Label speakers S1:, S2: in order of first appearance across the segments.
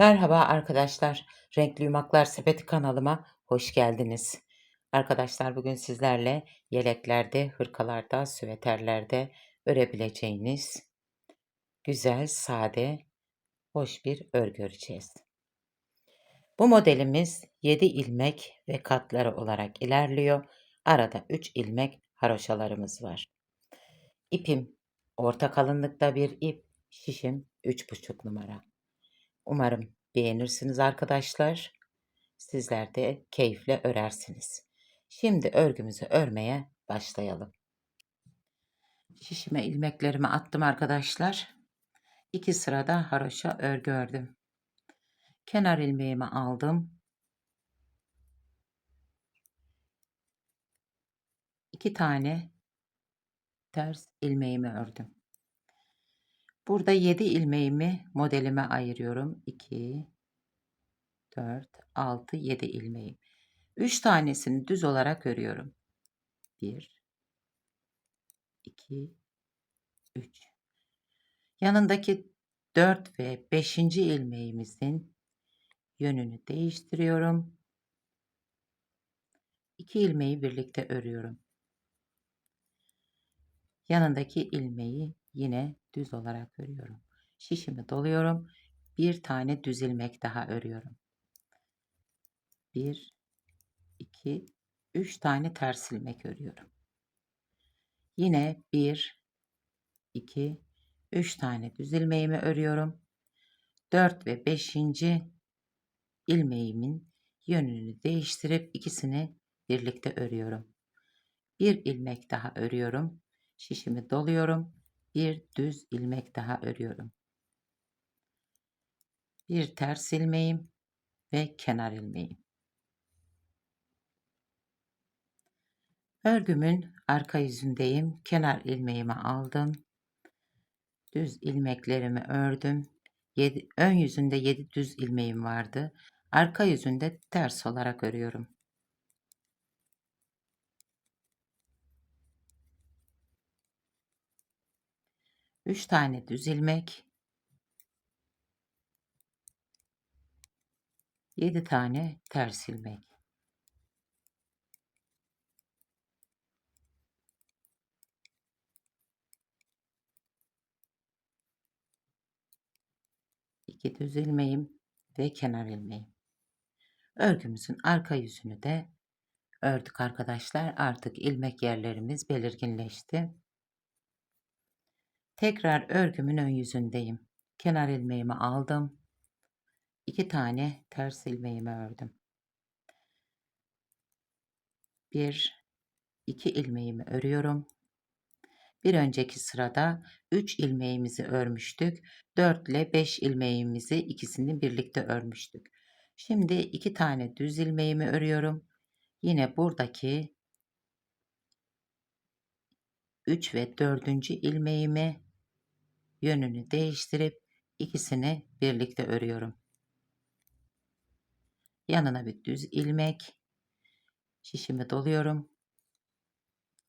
S1: Merhaba arkadaşlar. Renkli Yumaklar Sepeti kanalıma hoş geldiniz. Arkadaşlar bugün sizlerle yeleklerde, hırkalarda, süveterlerde örebileceğiniz güzel, sade, hoş bir örgü öreceğiz. Bu modelimiz 7 ilmek ve katları olarak ilerliyor. Arada 3 ilmek haroşalarımız var. İpim orta kalınlıkta bir ip, şişim 3,5 numara. Umarım beğenirsiniz arkadaşlar. Sizler de keyifle örersiniz. Şimdi örgümüzü örmeye başlayalım. Şişime ilmeklerimi attım arkadaşlar. İki sırada haroşa örgü ördüm. Kenar ilmeğimi aldım. İki tane ters ilmeğimi ördüm. Burada 7 ilmeğimi modelime ayırıyorum. 2 4 6 7 ilmeğim. 3 tanesini düz olarak örüyorum. 1 2 3 Yanındaki 4 ve 5. ilmeğimizin yönünü değiştiriyorum. 2 ilmeği birlikte örüyorum. Yanındaki ilmeği yine düz olarak örüyorum. Şişimi doluyorum. Bir tane düz ilmek daha örüyorum. 1 2 3 tane ters ilmek örüyorum. Yine 1 2 3 tane düz ilmeğimi örüyorum. 4 ve 5. ilmeğimin yönünü değiştirip ikisini birlikte örüyorum. Bir ilmek daha örüyorum. Şişimi doluyorum. Bir düz ilmek daha örüyorum. Bir ters ilmeğim ve kenar ilmeğim. Örgümün arka yüzündeyim. Kenar ilmeğimi aldım. Düz ilmeklerimi ördüm. Yedi, ön yüzünde 7 düz ilmeğim vardı. Arka yüzünde ters olarak örüyorum. Üç tane düz ilmek. Yedi tane ters ilmek. 2 düz ilmeğim ve kenar ilmeğim. Örgümüzün arka yüzünü de ördük arkadaşlar. Artık ilmek yerlerimiz belirginleşti. Tekrar örgümün ön yüzündeyim. Kenar ilmeğimi aldım. 2 tane ters ilmeğimi ördüm. 1 2 ilmeğimi örüyorum. Bir önceki sırada 3 ilmeğimizi örmüştük. 4 ile 5 ilmeğimizi ikisini birlikte örmüştük. Şimdi 2 tane düz ilmeğimi örüyorum. Yine buradaki 3 ve 4. ilmeğimi yönünü değiştirip ikisini birlikte örüyorum. Yanına bir düz ilmek şişimi doluyorum.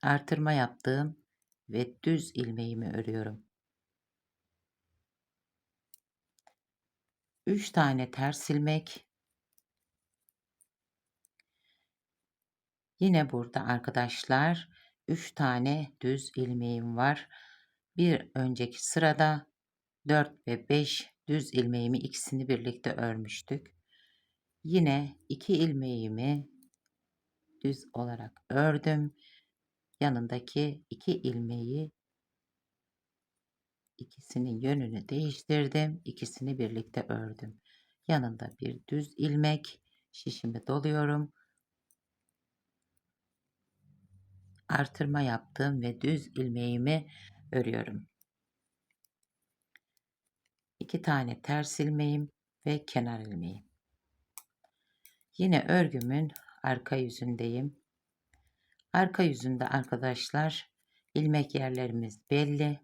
S1: Artırma yaptığım ve düz ilmeğimi örüyorum. 3 tane ters ilmek. Yine burada arkadaşlar 3 tane düz ilmeğim var. Bir önceki sırada 4 ve 5 düz ilmeğimi ikisini birlikte örmüştük. Yine 2 ilmeğimi düz olarak ördüm yanındaki iki ilmeği ikisinin yönünü değiştirdim. İkisini birlikte ördüm. Yanında bir düz ilmek şişimi doluyorum. Artırma yaptım ve düz ilmeğimi örüyorum. İki tane ters ilmeğim ve kenar ilmeğim. Yine örgümün arka yüzündeyim. Arka yüzünde arkadaşlar ilmek yerlerimiz belli.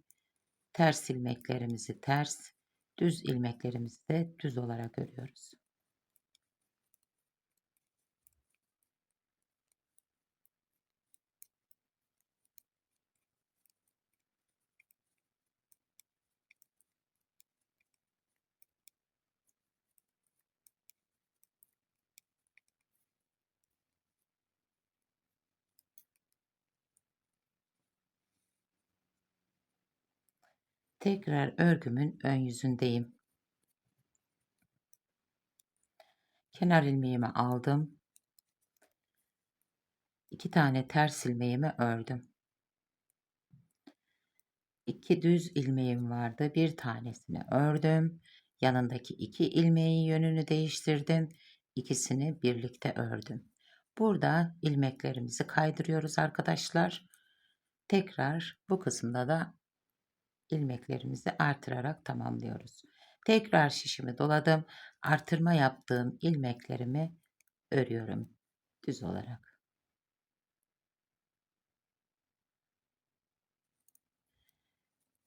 S1: Ters ilmeklerimizi ters, düz ilmeklerimizi de düz olarak örüyoruz. Tekrar örgümün ön yüzündeyim. Kenar ilmeğimi aldım. 2 tane ters ilmeğimi ördüm. 2 düz ilmeğim vardı. Bir tanesini ördüm. Yanındaki iki ilmeğin yönünü değiştirdim. İkisini birlikte ördüm. Burada ilmeklerimizi kaydırıyoruz arkadaşlar. Tekrar bu kısımda da ilmeklerimizi artırarak tamamlıyoruz. Tekrar şişimi doladım. Artırma yaptığım ilmeklerimi örüyorum düz olarak.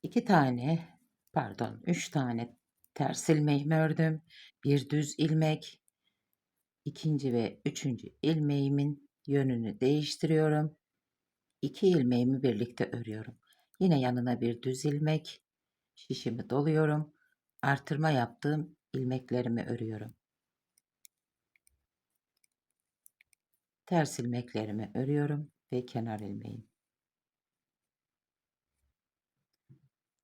S1: İki tane pardon üç tane ters ilmeğimi ördüm. Bir düz ilmek. ikinci ve üçüncü ilmeğimin yönünü değiştiriyorum. İki ilmeğimi birlikte örüyorum. Yine yanına bir düz ilmek. Şişimi doluyorum. Artırma yaptığım ilmeklerimi örüyorum. Ters ilmeklerimi örüyorum ve kenar ilmeğim.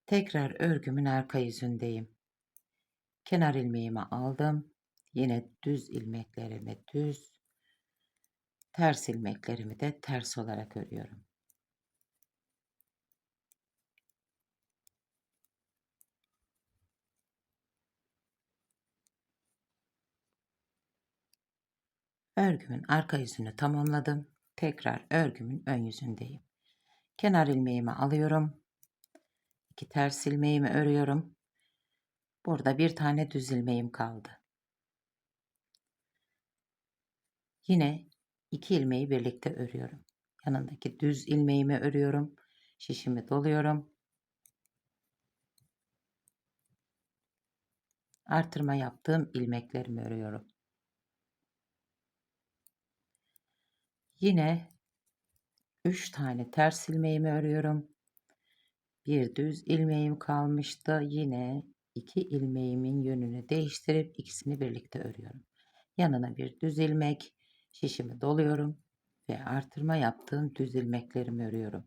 S1: Tekrar örgümün arka yüzündeyim. Kenar ilmeğimi aldım. Yine düz ilmeklerimi düz, ters ilmeklerimi de ters olarak örüyorum. Örgümün arka yüzünü tamamladım. Tekrar örgümün ön yüzündeyim. Kenar ilmeğimi alıyorum. İki ters ilmeğimi örüyorum. Burada bir tane düz ilmeğim kaldı. Yine iki ilmeği birlikte örüyorum. Yanındaki düz ilmeğimi örüyorum. Şişimi doluyorum. Artırma yaptığım ilmeklerimi örüyorum. Yine 3 tane ters ilmeğimi örüyorum. Bir düz ilmeğim kalmıştı. Yine iki ilmeğimin yönünü değiştirip ikisini birlikte örüyorum. Yanına bir düz ilmek, şişimi doluyorum ve artırma yaptığım düz ilmeklerimi örüyorum.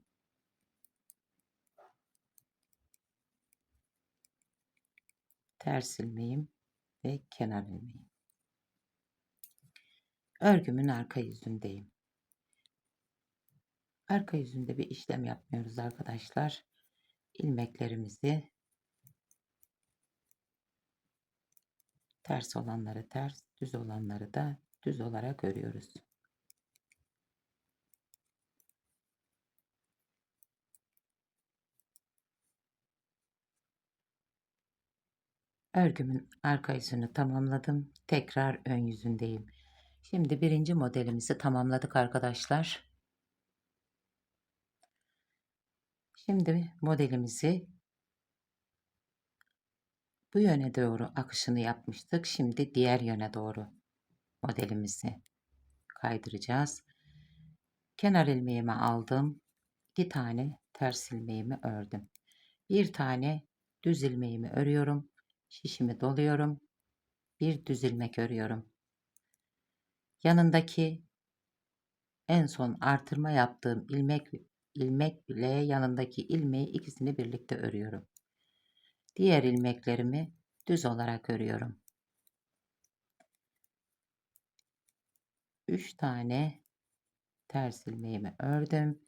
S1: Ters ilmeğim ve kenar ilmeğim. Örgümün arka yüzündeyim. Arka yüzünde bir işlem yapmıyoruz arkadaşlar. İlmeklerimizi ters olanları ters, düz olanları da düz olarak örüyoruz. Örgümün arka yüzünü tamamladım. Tekrar ön yüzündeyim. Şimdi birinci modelimizi tamamladık arkadaşlar. Şimdi modelimizi bu yöne doğru akışını yapmıştık. Şimdi diğer yöne doğru modelimizi kaydıracağız. Kenar ilmeğimi aldım. iki tane ters ilmeğimi ördüm. Bir tane düz ilmeğimi örüyorum. Şişimi doluyorum. Bir düz ilmek örüyorum. Yanındaki en son artırma yaptığım ilmek ilmek bile yanındaki ilmeği ikisini birlikte örüyorum. Diğer ilmeklerimi düz olarak örüyorum. 3 tane ters ilmeğimi ördüm.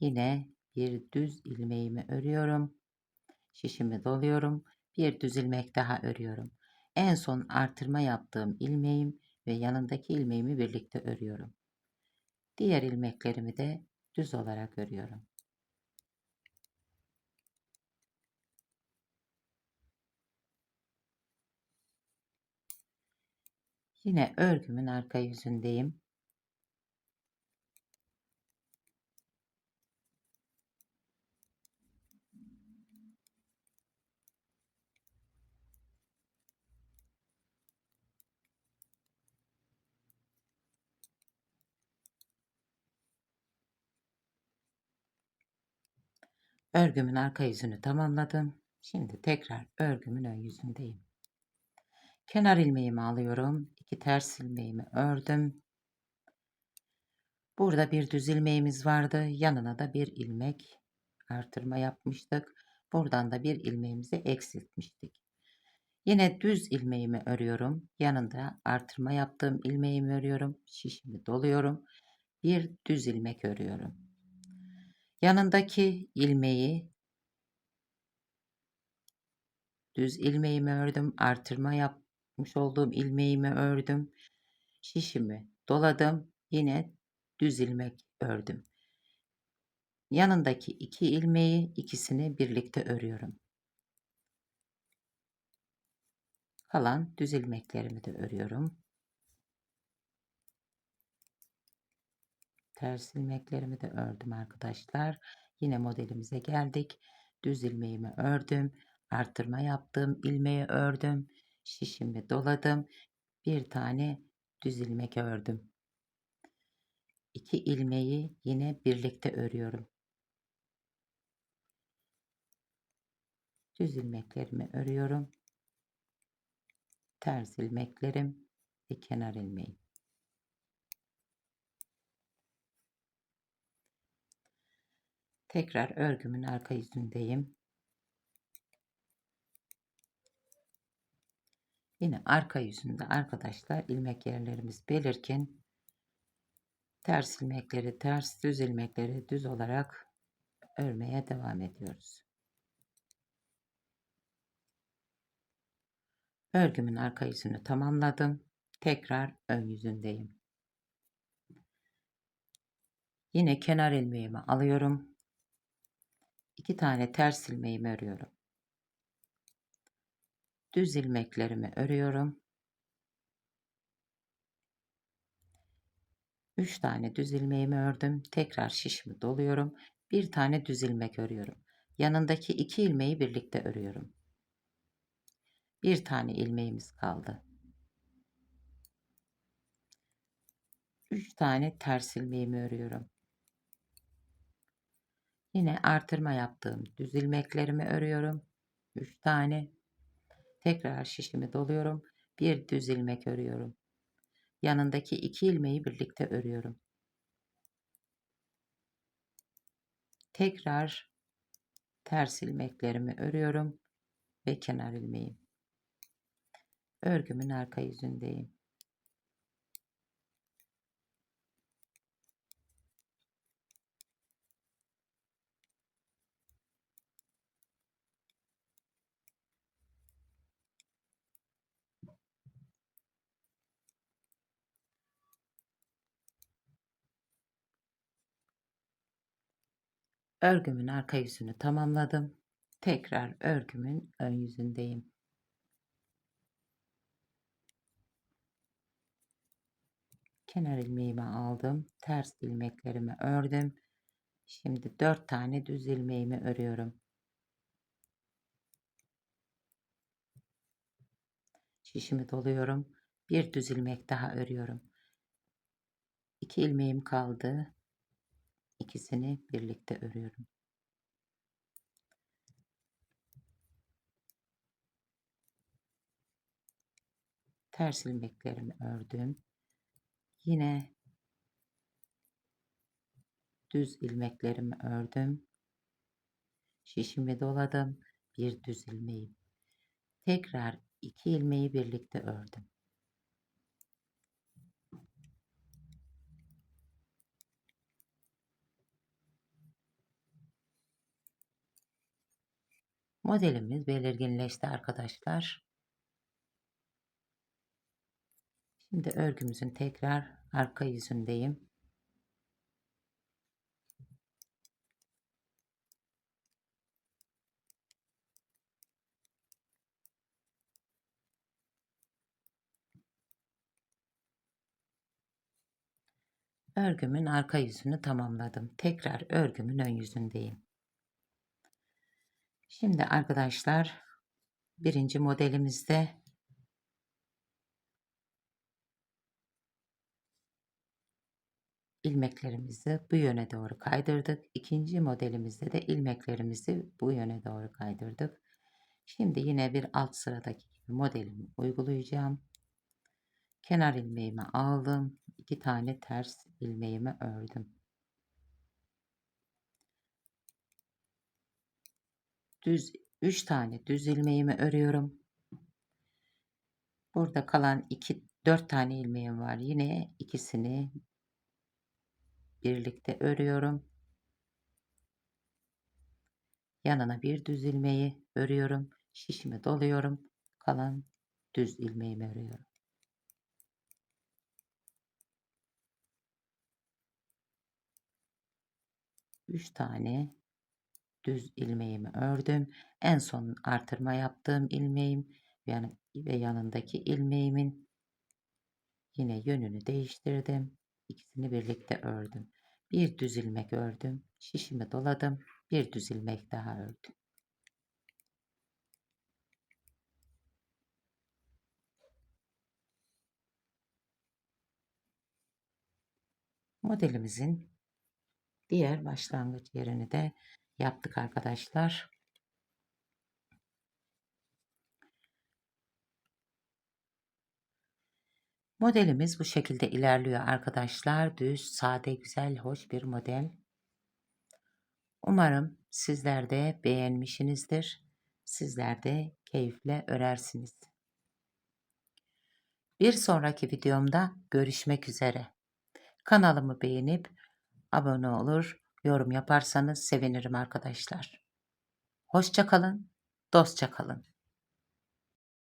S1: Yine bir düz ilmeğimi örüyorum. Şişimi doluyorum. Bir düz ilmek daha örüyorum. En son artırma yaptığım ilmeğim ve yanındaki ilmeğimi birlikte örüyorum. Diğer ilmeklerimi de düz olarak örüyorum. Yine örgümün arka yüzündeyim. Örgümün arka yüzünü tamamladım. Şimdi tekrar örgümün ön yüzündeyim. Kenar ilmeğimi alıyorum. İki ters ilmeğimi ördüm. Burada bir düz ilmeğimiz vardı. Yanına da bir ilmek artırma yapmıştık. Buradan da bir ilmeğimizi eksiltmiştik. Yine düz ilmeğimi örüyorum. Yanında artırma yaptığım ilmeğimi örüyorum. Şişimi doluyorum. Bir düz ilmek örüyorum. Yanındaki ilmeği düz ilmeğimi ördüm. Artırma yapmış olduğum ilmeğimi ördüm. Şişimi doladım. Yine düz ilmek ördüm. Yanındaki iki ilmeği ikisini birlikte örüyorum. Kalan düz ilmeklerimi de örüyorum. Ters ilmeklerimi de ördüm arkadaşlar. Yine modelimize geldik. Düz ilmeğimi ördüm. Artırma yaptım. ilmeği ördüm. Şişimi doladım. Bir tane düz ilmek ördüm. İki ilmeği yine birlikte örüyorum. Düz ilmeklerimi örüyorum. Ters ilmeklerim ve kenar ilmeğim. Tekrar örgümün arka yüzündeyim. Yine arka yüzünde arkadaşlar ilmek yerlerimiz belirgin. Ters ilmekleri ters, düz ilmekleri düz olarak örmeye devam ediyoruz. Örgümün arka yüzünü tamamladım. Tekrar ön yüzündeyim. Yine kenar ilmeğimi alıyorum. İki tane ters ilmeğimi örüyorum. Düz ilmeklerimi örüyorum. 3 tane düz ilmeğimi ördüm. Tekrar şişimi doluyorum. Bir tane düz ilmek örüyorum. Yanındaki iki ilmeği birlikte örüyorum. Bir tane ilmeğimiz kaldı. 3 tane ters ilmeğimi örüyorum. Yine artırma yaptığım düz ilmeklerimi örüyorum. 3 tane. Tekrar şişimi doluyorum. Bir düz ilmek örüyorum. Yanındaki iki ilmeği birlikte örüyorum. Tekrar ters ilmeklerimi örüyorum ve kenar ilmeğim. Örgümün arka yüzündeyim. Örgümün arka yüzünü tamamladım. Tekrar örgümün ön yüzündeyim. Kenar ilmeğimi aldım. Ters ilmeklerimi ördüm. Şimdi 4 tane düz ilmeğimi örüyorum. Şişimi doluyorum. Bir düz ilmek daha örüyorum. 2 ilmeğim kaldı. İkisini birlikte örüyorum. Ters ilmeklerimi ördüm. Yine düz ilmeklerimi ördüm. Şişimi doladım. Bir düz ilmeği. Tekrar iki ilmeği birlikte ördüm. Modelimiz belirginleşti arkadaşlar. Şimdi örgümüzün tekrar arka yüzündeyim. Örgümün arka yüzünü tamamladım. Tekrar örgümün ön yüzündeyim. Şimdi arkadaşlar birinci modelimizde ilmeklerimizi bu yöne doğru kaydırdık. İkinci modelimizde de ilmeklerimizi bu yöne doğru kaydırdık. Şimdi yine bir alt sıradaki modelimi uygulayacağım. Kenar ilmeğimi aldım. iki tane ters ilmeğimi ördüm. Düz 3 tane düz ilmeğimi örüyorum. Burada kalan 2 4 tane ilmeğim var. Yine ikisini birlikte örüyorum. Yanına bir düz ilmeği örüyorum. Şişimi doluyorum. Kalan düz ilmeğimi örüyorum. Üç tane düz ilmeğimi ördüm. En son artırma yaptığım ilmeğim yani ve yanındaki ilmeğimin yine yönünü değiştirdim. İkisini birlikte ördüm. Bir düz ilmek ördüm. Şişimi doladım. Bir düz ilmek daha ördüm. Modelimizin diğer başlangıç yerini de yaptık arkadaşlar. Modelimiz bu şekilde ilerliyor arkadaşlar. Düz, sade, güzel, hoş bir model. Umarım sizler de beğenmişsinizdir. Sizler de keyifle örersiniz. Bir sonraki videomda görüşmek üzere. Kanalımı beğenip abone olur, yorum yaparsanız sevinirim arkadaşlar. Hoşça kalın, dostça kalın.